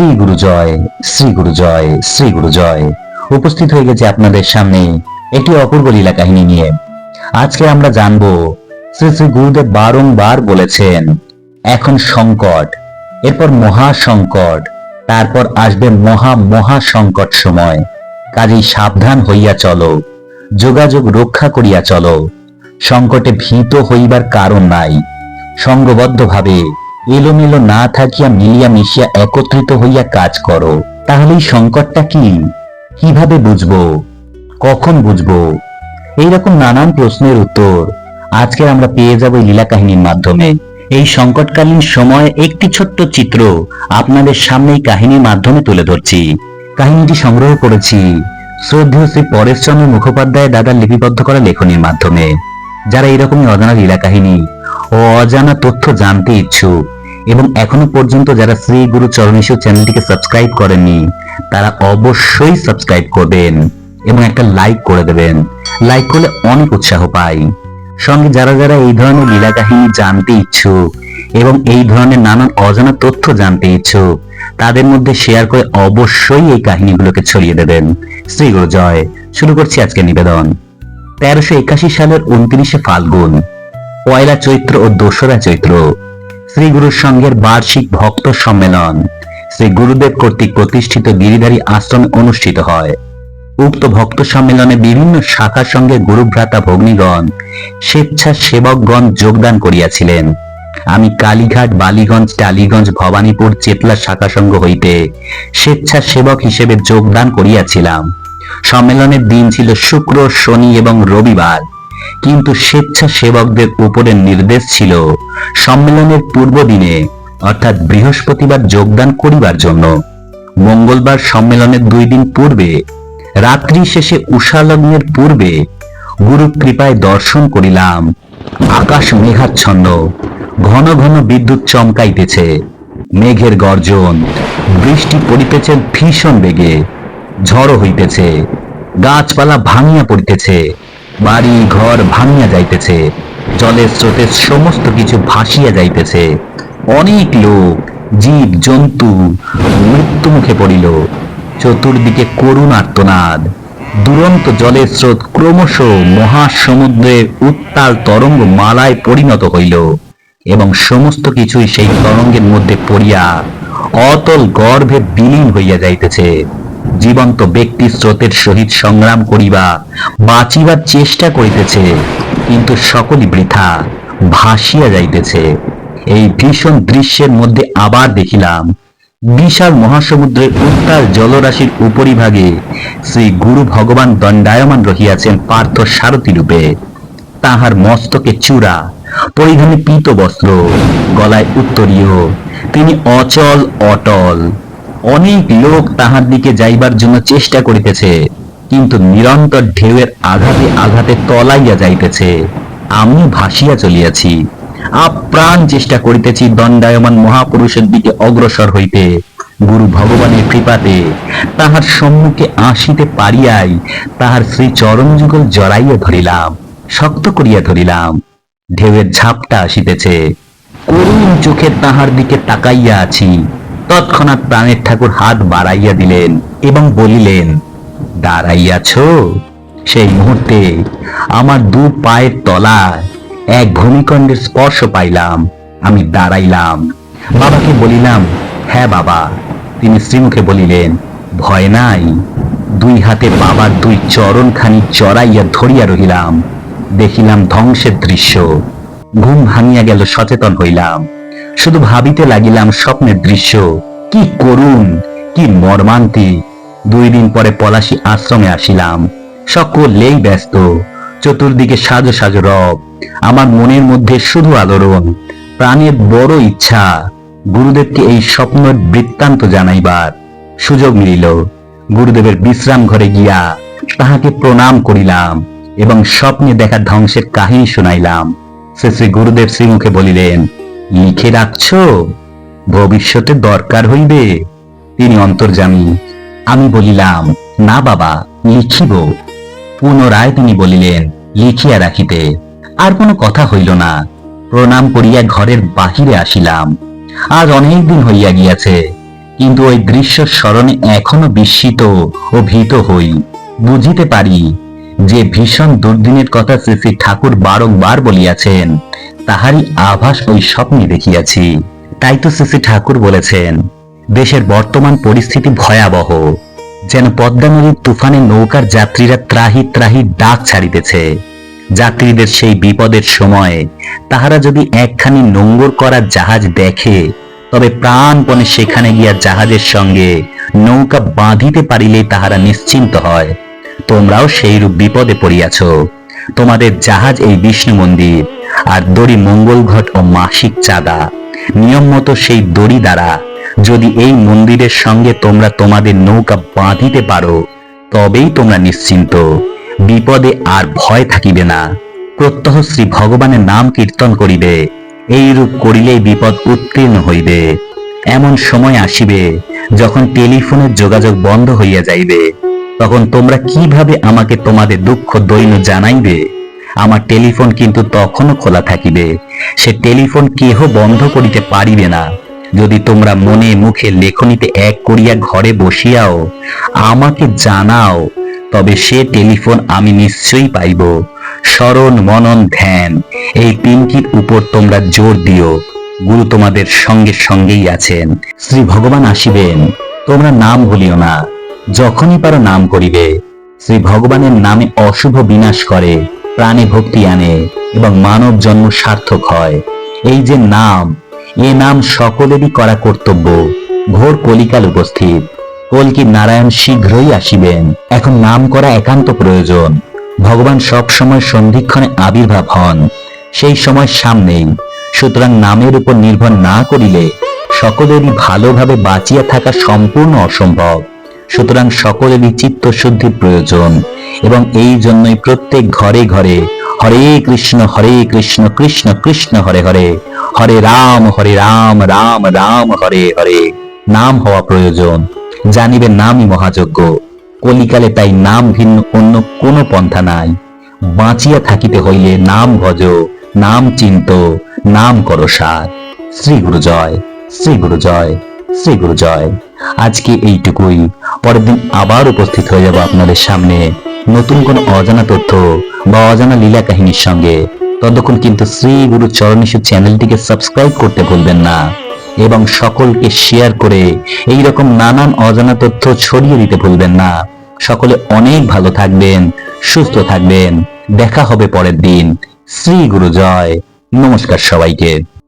শ্রী গুরু জয়, শ্রী গুরু জয়, শ্রী গুরু জয়। উপস্থিত হয়ে গেছে আপনাদের সামনে একটি অপূর্ব লীলা কাহিনী নিয়ে। আজকে আমরা জানব, শ্রী শ্রী গুরুদেব বারংবার বলেছেন, এখন সংকট, এরপর মহা সংকট তারপর আসবে মহা মহা সংকট সময়। কাজেই সাবধান হইয়া চলো, যোগাযোগ রক্ষা করিয়া চলো। সংকটে ভীত হইবার কারণ নাই। সঙ্গবদ্ধভাবে এলোমেলো না থাকিয়া মিলিয়া মিশিয়া একত্রিত হইয়া কাজ করো। তাহলে এই সংকটটা কি? কীভাবে বুঝব? কখন বুঝব? এইরকম নানান প্রশ্নের উত্তর আজকে আমরা পেয়ে যাব এই লীলা কাহিনীর মাধ্যমে। এই সংকটকালীন সময়ে একটি ছোট্ট চিত্র আপনাদের সামনে এই কাহিনীর মাধ্যমে তুলে ধরছি। কাহিনীটি সংগ্রহ করেছি শ্রদ্ধেয় শ্রী পরেশচন্দ্র মুখোপাধ্যায় দাদার লিপিবদ্ধ করা লেখনীর মাধ্যমে। যারা এরকমই অজানা লীলা কাহিনী ও অজানা তথ্য জানতে ইচ্ছুক এবং এখনও পর্যন্ত যারা শ্রী গুরু চরণেশ্বর চ্যানেলটিকে সাবস্ক্রাইব করেননি, তারা অবশ্যই সাবস্ক্রাইব করবেন এবং একটা লাইক করে দেবেন। লাইক করলে অনেক উৎসাহ পাই। সঙ্গে যারা যারা এই ধরনের লীলা কাহিনী জানতে ইচ্ছুক এবং এই ধরনের নানান অজানা তথ্য জানতে ইচ্ছুক, তাদের মধ্যে শেয়ার করে অবশ্যই এই কাহিনীগুলোকে ছড়িয়ে দেবেন। শ্রী গুরু জয়। শুরু করছি আজকে নিবেদন। তেরোশো একাশি সালের উনত্রিশে ফাল্গুন, পয়লা চৈত্র ও দোসরা চৈত্র। শ্রী গুরুর সঙ্গের বার্ষিক ভক্ত সম্মেলন। শ্রী গুরুদেব কর্তৃক প্রতিষ্ঠিত গিরিধারী আশ্রমে অনুষ্ঠিত হয়। উক্ত ভক্ত সম্মেলনে বিভিন্ন শাখার সঙ্গে গুরুভ্রাতা ভগ্নীগণ স্বেচ্ছা সেবকগণ যোগদান করিয়াছিলেন। আমি কালীঘাট, বালিগঞ্জ, টালিগঞ্জ, ভবানীপুর, চেতলা শাখা সংঘ হইতে স্বেচ্ছা সেবক হিসেবে যোগদান করিয়াছিলাম। সম্মেলনের দিন ছিল শুক্র, শনি এবং রবিবার। কিন্তু স্বেচ্ছা সেবকদের উপরে নির্দেশ ছিল সম্মেলনের পূর্ব দিনে অর্থাৎ বৃহস্পতিবার যোগদান করিবার জন্য। মঙ্গলবার সম্মেলনের দুই দিন পূর্বে, রাত্রি শেষে উষালগ্নের পূর্বে গুরু কৃপায় দর্শন করিলাম। আকাশ মেঘাচ্ছন্ন, ঘন ঘন বিদ্যুৎ চমকাইতেছে, মেঘের গর্জন, বৃষ্টি পড়িতেছে ভীষণ বেগে, ঝড় হইতেছে, গাছপালা ভাঙিয়া পড়িতেছে। বাড়ি, ঘর ভাঙিয়া যাইতেছে। জলের স্রোতে সমস্ত কিছু ভাসিয়া যাইতেছে। অনেক লোক, জীব, জন্তু মৃত্যু মুখে পড়িল। চতুর্দিকে করুণ আর্তনাদ। দুরন্ত জলের স্রোত ক্রমশ মহাসমুদ্রের উত্তাল তরঙ্গ মালায় পরিণত হইল এবং সমস্ত কিছুই সেই তরঙ্গের মধ্যে পড়িয়া অতল গর্ভে বিলীন হইয়া যাইতেছে। জীবন্ত ব্যক্তি স্রোতের সহিত সংগ্রাম করিবা, বাঁচিবার চেষ্টা করিতেছে, কিন্তু সকলই বৃথা, ভাসিয়া যাইতেছে। এই ভীষণ দৃশ্যের মধ্যে আবার দেখিলাম, বিশাল মহাসমুদ্রের উত্তাল জলরাশির উপরিভাগে শ্রী গুরু ভগবান দণ্ডায়মান রহিয়াছেন পার্থ সারথী রূপে। তাহার মস্তকে চূড়া, পরিধানে পীত বস্ত্র গলায় উত্তরীয়, তিনি অচল, অটল। অনেক লোক তাহার দিকে যাইবার জন্য চেষ্টা করিতেছে, কিন্তু নিরন্তর ঢেউয়ের আঘাতে আঘাতে তলাইয়া যাইতেছে। আমি ভাসিয়া চলিয়াছি। আপ্রাণ চেষ্টা করিতেছি দণ্ডায়মান মহাপুরুষের দিকে অগ্রসর হইতে। গুরু ভগবানের কৃপাতে তাহার সম্মুখে আসিতে পারিয়াই তাহার শ্রী চরণ যুগল জড়াইয়া ধরিলাম, শক্ত করিয়া ধরিলাম। ঢেউয়ের ঝাপটা আসিতেছে। করুণ চোখে তাহার দিকে তাকাইয়া আছি। তৎক্ষণাৎ প্রাণের ঠাকুর হাত বাড়াইয়া দিলেন এবং বলিলেন, দাঁড়াইয়াছ, সেই মুহূর্তে আমার দু পায়ের তলায় এক ভূমিকণ্ডের স্পর্শ পাইলাম, আমি দাঁড়াইলাম। বাবাকে বলিলাম হ্যাঁ বাবা। তিনি শ্রীমুখে বলিলেন, ভয় নাই, দুই হাতে বাবার দুই চরণখানি চড়াইয়া ধরিয়া রহিলাম। দেখিলাম ধ্বংসের দৃশ্য। ঘুম ভাঙিয়া গেল, সচেতন হইলাম। শুধু ভাবিতে লাগিলাম স্বপ্নের দৃশ্য। কি করুণ, কি মর্মান্তিক। দুই দিন পরে পলাশী আশ্রমে আসিলাম। সকলেই ব্যস্ত, চতুর্দিকে সাজো সাজো রব। আমার মনের মধ্যে শুধু আলোড়ন, প্রাণের বড় ইচ্ছা। গুরুদেবকে এই স্বপ্নের বৃত্তান্ত জানাইবার সুযোগ মিলিল। গুরুদেবের বিশ্রাম ঘরে গিয়া তাহাকে প্রণাম করিলাম এবং স্বপ্নে দেখা ধ্বংসের কাহিনী শুনাইলাম। শ্রী শ্রী গুরুদেব শ্রীমুখে বলিলেন লিখে রাখছ? ভবিষ্যতে দরকার হইবে। তিনি অন্তর্জামী আমি বলিলাম, না বাবা, লিখিব। পুনরায় তিনি বলিলেন, লিখিয়া রাখিতে। আর কোনো কথা হইল না। প্রণাম করিয়া ঘরের বাহিরে আসিলাম। আজ অনেক দিন হইয়া গিয়াছে। কিন্তু ওই দৃশ্য স্মরণে এখনও বিস্মিত ও ভীত হই। বুঝিতে পারি যে ভীষণ দুর্দিনের কথা শ্রী শ্রী ঠাকুর বারংবার বলিয়াছেন, তাহারই আভাস ওই স্বপ্নে দেখিয়াছি। তাই তো শ্রী শ্রী ঠাকুর বলেছেন, দেশের বর্তমান পরিস্থিতি ভয়াবহ, যেন পদ্মা নদীর তুফানে নৌকার যাত্রীরা ত্রাহি ত্রাহি ডাক ছাড়িতেছে। যাত্রীদের সেই বিপদের সময় তাহারা যদি একখানি নোঙ্গর করা জাহাজ দেখে, তবে প্রাণপণে সেখানে গিয়া জাহাজের সঙ্গে নৌকা বাঁধিতে পারিলেই তাহারা নিশ্চিন্ত হয়। তোমরাও সেইরূপ বিপদে পড়িয়াছ। তোমাদের জাহাজ এই বিষ্ণু মন্দির, আর দড়ি মঙ্গল ঘট ও মাসিক চাঁদা। নিয়ম মতো সেই দড়ি দ্বারা, যদি এই মন্দিরের সঙ্গে তোমরা তোমাদের নৌকা বাঁধিতে পারো, তবেই তোমরা নিশ্চিন্ত। বিপদে আর ভয় থাকিবে না। প্রত্যহ শ্রী ভগবানের নাম কীর্তন করিবে। এইরূপ করিলেই বিপদ উত্তীর্ণ হইবে। এমন সময় আসিবে, যখন টেলিফোনের যোগাযোগ বন্ধ হইয়া যাইবে। তখন তোমরা কীভাবে আমাকে তোমাদের দুঃখ দৈন্য জানাইবে? আমার টেলিফোন কিন্তু তখনও খোলা থাকিবে। সে টেলিফোন কেহ বন্ধ করিতে পারিবে না। যদি তোমরা মনে মুখে লেখনীতে এক করিয়া ঘরে বসিয়াও, আমাকে জানাও, তবে সে টেলিফোন আমি নিশ্চয়ই পাইব। স্মরণ মনন ধ্যান, এই তিনটির উপর তোমরা জোর দিও। গুরু তোমাদের সঙ্গে সঙ্গেই আছেন। শ্রী ভগবান আসিবেন। তোমরা নাম ভুলিও না। যখনই পারো নাম করিবে, শ্রী ভগবানের নামে অশুভ বিনাশ করে, প্রাণে ভক্তি আনে এবং মানব জন্ম সার্থক হয়। এই যে নাম, এ নাম সকলেরই করা কর্তব্য। ঘোর কলিকাল উপস্থিত। কলকি নারায়ণ শীঘ্রই আসিবেন। এখন নাম করা একান্ত প্রয়োজন। ভগবান সব সময় সন্ধিক্ষণে আবির্ভাব হন। সেই সময় সামনেই। সুতরাং নামের উপর নির্ভর না করিলে সকলেরই ভালোভাবে বাঁচিয়া থাকা সম্পূর্ণ অসম্ভব। সুতরাং সকলেরই চিত্ত শুদ্ধির প্রয়োজন এবং এই জন্যই প্রত্যেক ঘরে ঘরে হরে কৃষ্ণ হরে কৃষ্ণ কৃষ্ণ কৃষ্ণ, হরে হরে হরে রাম হরে রাম রাম রাম, হরে হরে, নাম হওয়া প্রয়োজন। জানিবে নামই মহাযজ্ঞ। কলিকালে তাই নাম ভিন্ন অন্য কোনো পন্থা নাই। বাঁচিয়া থাকিতে হইলে নাম ভজ, নাম চিন্ত, নাম করো সার। শ্রী গুরু জয়, শ্রী গুরু জয়, শ্রী গুরু জয়। আজকে এইটুকুই। পরের দিন আবার উপস্থিত হয়ে যাব আপনাদের সামনে। নতুন কোন অজানা তথ্য বা অজানা লীলা কাহিনীর সঙ্গে। ততক্ষণ কিন্তু শ্রী গুরু চরণেশু চ্যানেলটিকে সাবস্ক্রাইব করতে ভুলবেন না এবং সকলকে শেয়ার করে এই রকম নানান অজানা তথ্য ছড়িয়ে দিতে ভুলবেন না। সকলে অনেক ভালো থাকবেন, সুস্থ থাকবেন। দেখা হবে পরের দিন। শ্রী গুরু জয়। নমস্কার সবাইকে।